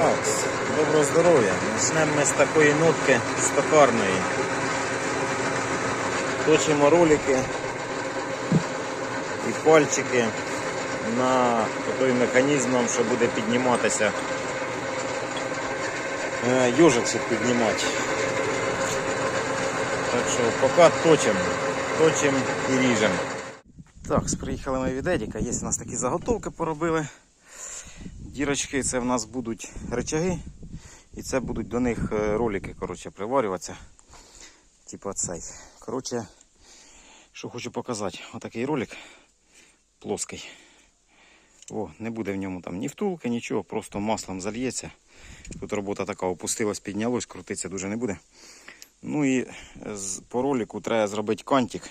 Так, доброго здоров'я. Почнемо ми з такої нотки з. Точимо ролики і пальчики на той механізмом, що буде підніматися. Е, Йожик щоб піднімати. Так що поки точимо. Точимо і ріжемо. Так, приїхали ми від Едіка. Є у нас такі заготовки поробили. Дірочки це в нас будуть речаги. І це будуть до них е, ролики коротше, приварюватися. Типа цей. Коротше, що хочу показати. Отакий ролик плоский. О, не буде в ньому там ні втулки, нічого, просто маслом зальється. Тут робота така опустилась, піднялось, крутиться дуже не буде. Ну і по ролику треба зробити кантик.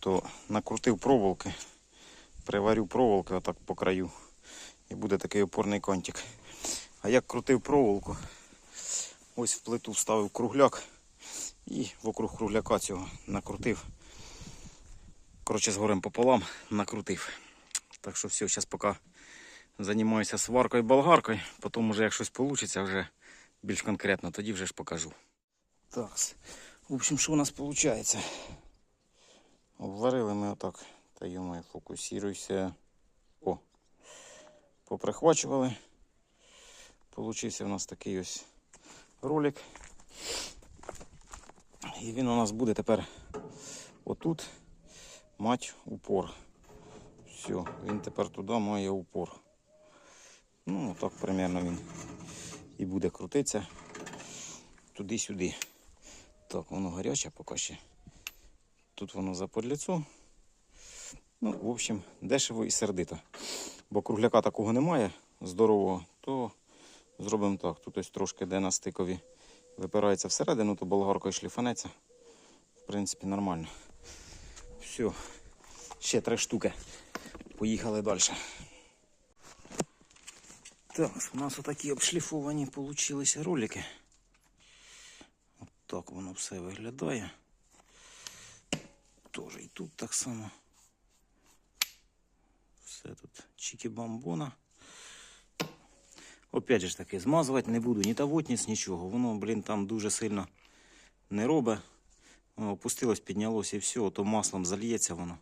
То накрутив проволоки, приварю проволоки отак по краю. І буде такий опорний контик. А як крутив проволоку, ось в плиту вставив кругляк і вокруг кругляка цього накрутив. Коротше, з горем пополам накрутив. Так що все, зараз поки займаюся сваркою болгаркою, потім вже як щось вийде, вже більш конкретно, тоді вже ж покажу. Так, в общем, що у нас виходить? Обварили ми отак. Та йому фокусируйся. Поприхвачували. Получився у нас такий ось ролик. І він у нас буде тепер отут мать упор. Все, він тепер туди має упор. Ну, так примерно він і буде крутитися туди-сюди. Так, воно гаряче поки ще. Тут воно за подліцо. Ну, в общем, дешево і сердито. Бо кругляка такого немає здорового, то зробимо так. Тут ось трошки де на стикові випирається всередину, то болгаркою шліфанеться. В принципі, нормально. Все. Ще три штуки. Поїхали далі. Так, у нас отакі обшліфовані получилися ролики. От так воно все виглядає. Тоже і тут так само. Все тут чики-бамбона. Опять же таки, змазувати не буду ні тавотніс, нічого. Воно, блін, там дуже сильно не робить. Воно опустилось, піднялось і все, то маслом зальється воно.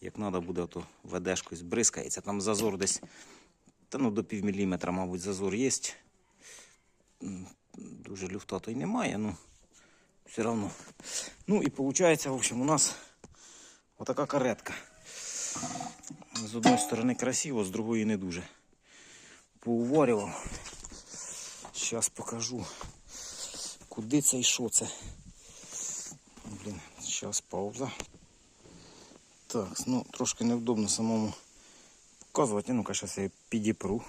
Як треба буде, то ведешкою збризкається. Там зазор десь та ну, до пів міліметра, мабуть, зазор є. Дуже люфта то й немає, ну все одно. Ну і виходить, в общем, у нас отака каретка. З одної сторони красиво, з другої не дуже. Поуварював. Зараз покажу, куди це і що це. Блін, зараз пауза. Так, ну трошки невдобно самому показувати. Ну-ка, зараз я підіпру.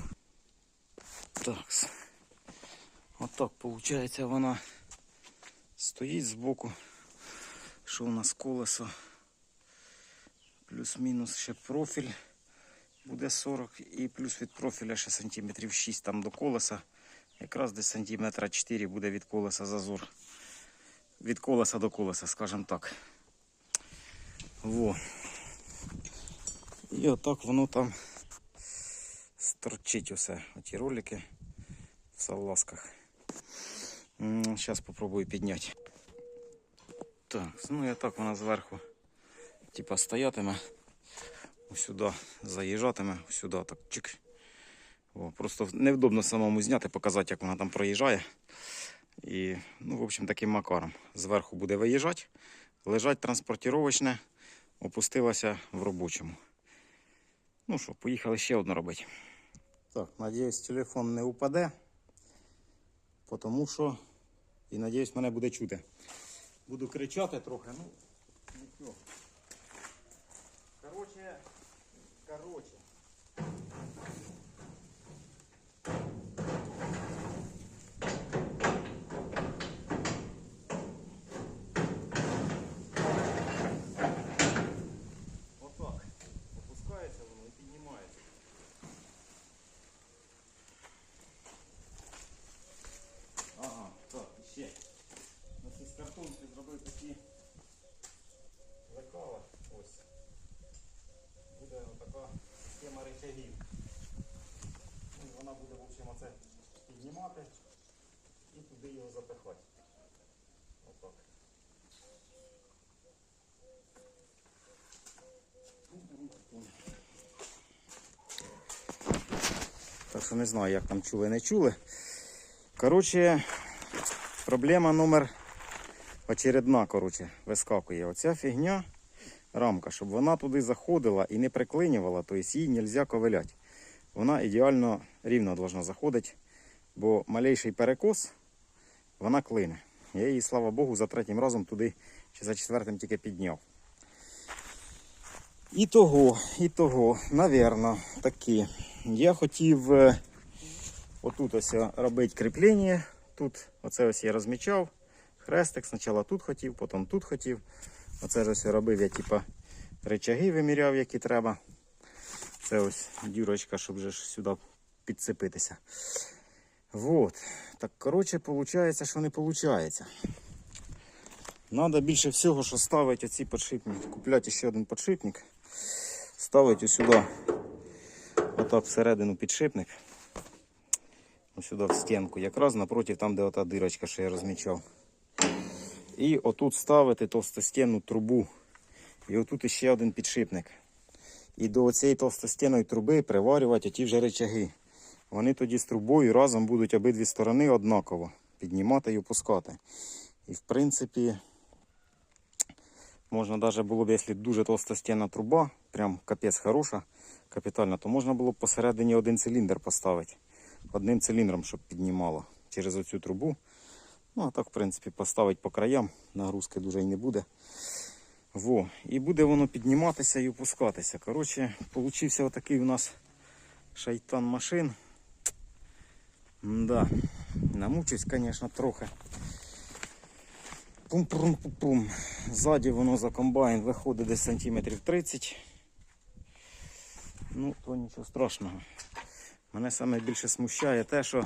Так. Отак, виходить, вона стоїть збоку. Що у нас колесо? Плюс-мінус ще профіль буде 40 і плюс від профіля ще сантиметрів 6 там до колеса. Якраз десь сантиметра 4 буде від колеса зазор. Від колеса до колеса, скажімо так. Во. І отак воно там сторчить усе. Оті ролики в салазках. Зараз спробую підняти. Так, ну і так вона зверху типа стоятиме. Сюди заїжджатиме, сюди так чик. О, просто невдобно самому зняти, показати, як вона там проїжджає. І, ну, в общем, таким макаром. Зверху буде виїжджати, лежать транспортіровочне, опустилася в робочому. Ну що, поїхали ще одну робити. Так, надіюсь, телефон не упаде, тому що, і надіюсь, мене буде чути. Буду кричати трохи, ну, нічого. Короче, короче. Отак. Опускається воно і піднімається. Ага, так, і ще. На цій картонці зробив такі лекала. Ось. Буде така схема речагів. Ну, і Вона буде, в общем, оце піднімати і туди його запихати. Отак. Так що не знаю, як там чули, не чули. Коротше, проблема номер очередна, коротше, вискакує. Оця фігня, рамка, щоб вона туди заходила і не приклинювала, тобто її не можна ковиляти. Вона ідеально рівно должна заходити, бо малейший перекос, вона клине. Я її, слава Богу, за третім разом туди чи за четвертим тільки підняв. І того, і того, навірно, таки. Я хотів е, отут ось робити кріплення. Тут оце ось я розмічав. Хрестик. Спочатку тут хотів, потім тут хотів. Оце ж ось робив я типа речаги виміряв, які треба. Це ось дірочка, щоб вже сюди підцепитися. Вот. Так, коротше, виходить, що не виходить. Надо більше всього, що ставити оці подшипники. Купляти ще один подшипник. Ставити сюди отак всередину підшипник. Ось сюди в стінку. Якраз напроти там, де ота дирочка, що я розмічав. І отут ставити товстостінну трубу. І отут ще один підшипник. І до цієї товстостінної труби приварювати оті вже речаги. Вони тоді з трубою разом будуть обидві сторони однаково піднімати і опускати. І в принципі, можна навіть було б, якщо дуже товстостінна труба, прям капець хороша, капітальна, то можна було б посередині один циліндр поставити. Одним циліндром, щоб піднімало через оцю трубу. Ну, а так, в принципі, поставити по краям, нагрузки дуже і не буде. Во. І буде воно підніматися і опускатися. Коротше, получився отакий у нас шайтан машин. Да. Намучусь, звісно, трохи. Пум-пум-пум-пум. Ззаді воно за комбайн виходить десь сантиметрів 30. Ну, то нічого страшного. Мене саме більше смущає те, що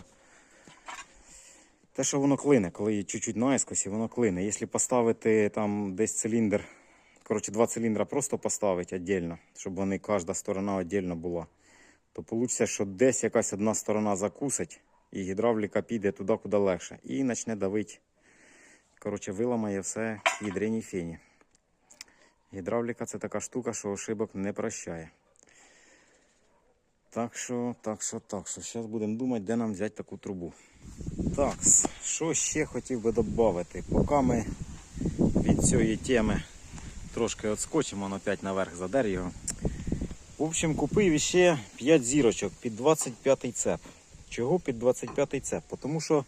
те, що воно клине, коли чуть-чуть наїскосі, воно клине. Якщо поставити там десь циліндр, коротше, два циліндра просто поставити віддільно, щоб вони кожна сторона віддільно була, то вийде, що десь якась одна сторона закусить, і гідравліка піде туди, куди легше. І почне давити. Коротше, виламає все в ядреній фені. Гідравліка це така штука, що ошибок не прощає. Так що, так що, так що. Зараз будемо думати, де нам взяти таку трубу. Так, що ще хотів би додати? Поки ми від цієї теми трошки відскочимо, на 5 наверх задер його. В общем, купив ще 5 зірочок під 25 цеп. Чого під 25 цеп? Тому що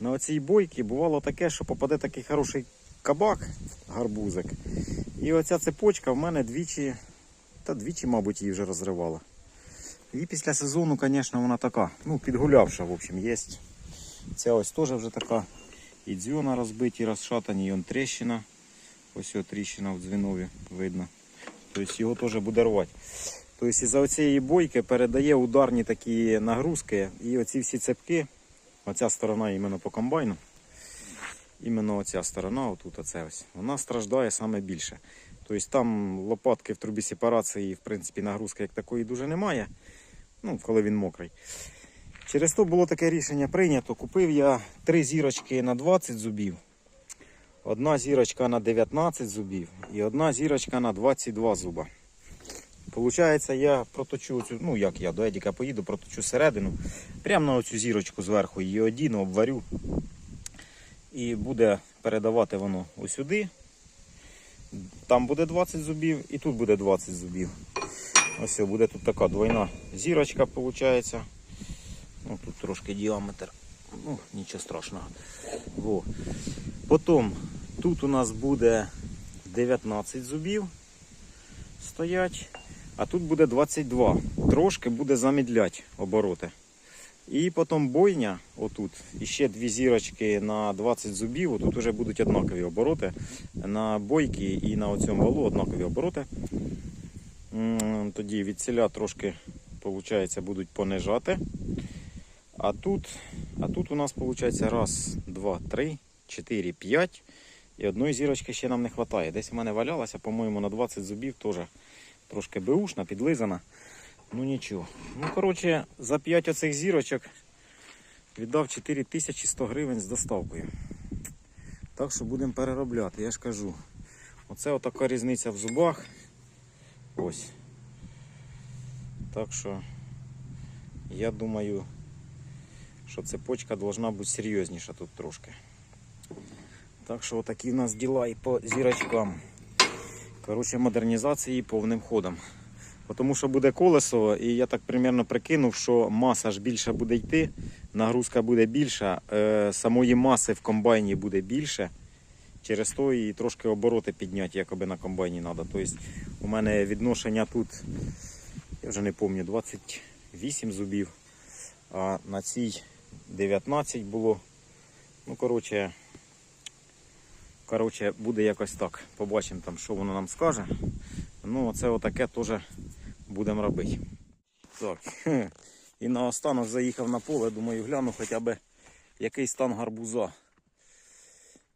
на оцій бойці бувало таке, що попаде такий хороший кабак, гарбузик. І оця цепочка в мене двічі, та двічі, мабуть, її вже розривала. І після сезону, звісно, вона така, ну, підгулявша, в общем, є. Ця ось теж вже така і дзьона розбиті, розшатані, і он тріщина. Ось його тріщина в дзвінові видно. Тобто його теж буде рвати. Тобто із-за цієї бойки передає ударні такі нагрузки. І оці всі цепки, оця сторона іменно по комбайну, іменно оця сторона, отут оце ось, вона страждає саме більше. Тобто там лопатки в трубі сепарації, в принципі, нагрузки як такої дуже немає. Ну, коли він мокрий. Через то було таке рішення прийнято. Купив я три зірочки на 20 зубів, одна зірочка на 19 зубів і одна зірочка на 22 зуба. Получається, я проточу цю, ну як я до Едіка поїду, проточу середину, прямо на оцю зірочку зверху її одіну, обварю. І буде передавати воно усюди. Там буде 20 зубів і тут буде 20 зубів. Ось буде тут така двойна зірочка, виходить. Ну, тут трошки діаметр. Ну, нічого страшного. Во. Потім тут у нас буде 19 зубів стоять, а тут буде 22. Трошки буде замідляти обороти. І потім бойня, отут, і ще дві зірочки на 20 зубів. Тут вже будуть однакові обороти. На бойки і на цьому валу однакові обороти. Тоді від ціля трошки виходить, будуть понижати. А тут, а тут у нас виходить раз, два, три, чотири, п'ять. І одної зірочки ще нам не вистачає. Десь у мене валялася, по-моєму, на 20 зубів теж трошки беушна, підлизана. Ну нічого. Ну, коротше, за 5 оцих зірочок Віддав 4100 гривень з доставкою. Так що будемо переробляти, я ж кажу. Оце отака різниця в зубах. Ось. Так що я думаю, що цепочка должна бути серйозніша тут трошки. Так що отакі в нас діла і по зірочкам. Коротше, модернізації повним ходом. Тому що буде колесо, і я так примерно прикинув, що маса ж більше буде йти, нагрузка буде більша, е, самої маси в комбайні буде більше. Через то і трошки обороти підняти, якоби на комбайні треба. Тобто у мене відношення тут, я вже не пам'ятаю, 28 зубів, а на цій 19 було. Ну, коротше, коротше, буде якось так. Побачимо там, що воно нам скаже. Ну, це отаке теж будемо робити. Так. І наостанок заїхав на поле, думаю, гляну хоча б який стан гарбуза.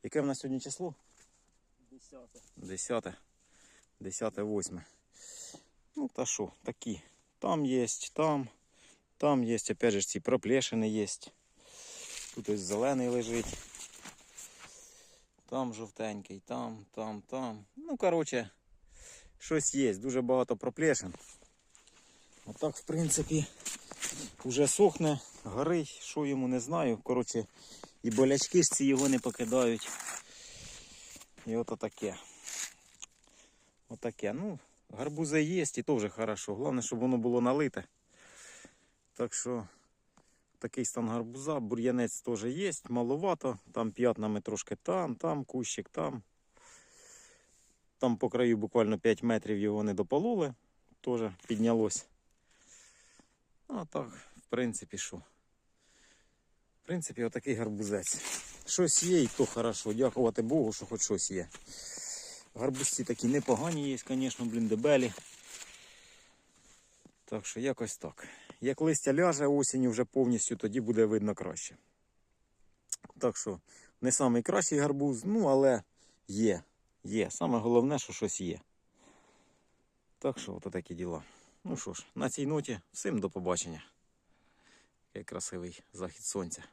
Яке в нас сьогодні число? Десяте. 10. 10 8. Ну та що, такі. Там є, там, там є, опять же, ці проплешини є. Тут ось зелений лежить. Там жовтенький, там, там, там. Ну, коротше, щось є, дуже багато проплешин. Отак, в принципі, вже сохне, горить, що йому не знаю. Коротше, і болячки ж ці його не покидають. І от таке. Отаке. Ну, гарбузи є, і то вже хорошо. Головне, щоб воно було налите. Так що такий стан гарбуза, бур'янець теж є, маловато. Там п'ятнами трошки там, там, кущик там. Там по краю буквально 5 метрів його не допололи, теж піднялось. А так, в принципі, що? В принципі, отакий гарбузець. Щось є, і то хорошо. Дякувати Богу, що хоч щось є. Гарбузці такі непогані є, звісно, блін, дебелі. Так що якось так. Як листя ляже осінню вже повністю, тоді буде видно краще. Так що не найкращий гарбуз, ну але є. Є. Саме головне, що щось є. Так що, ото такі діла. Ну що ж, на цій ноті всім до побачення. Який красивий захід сонця.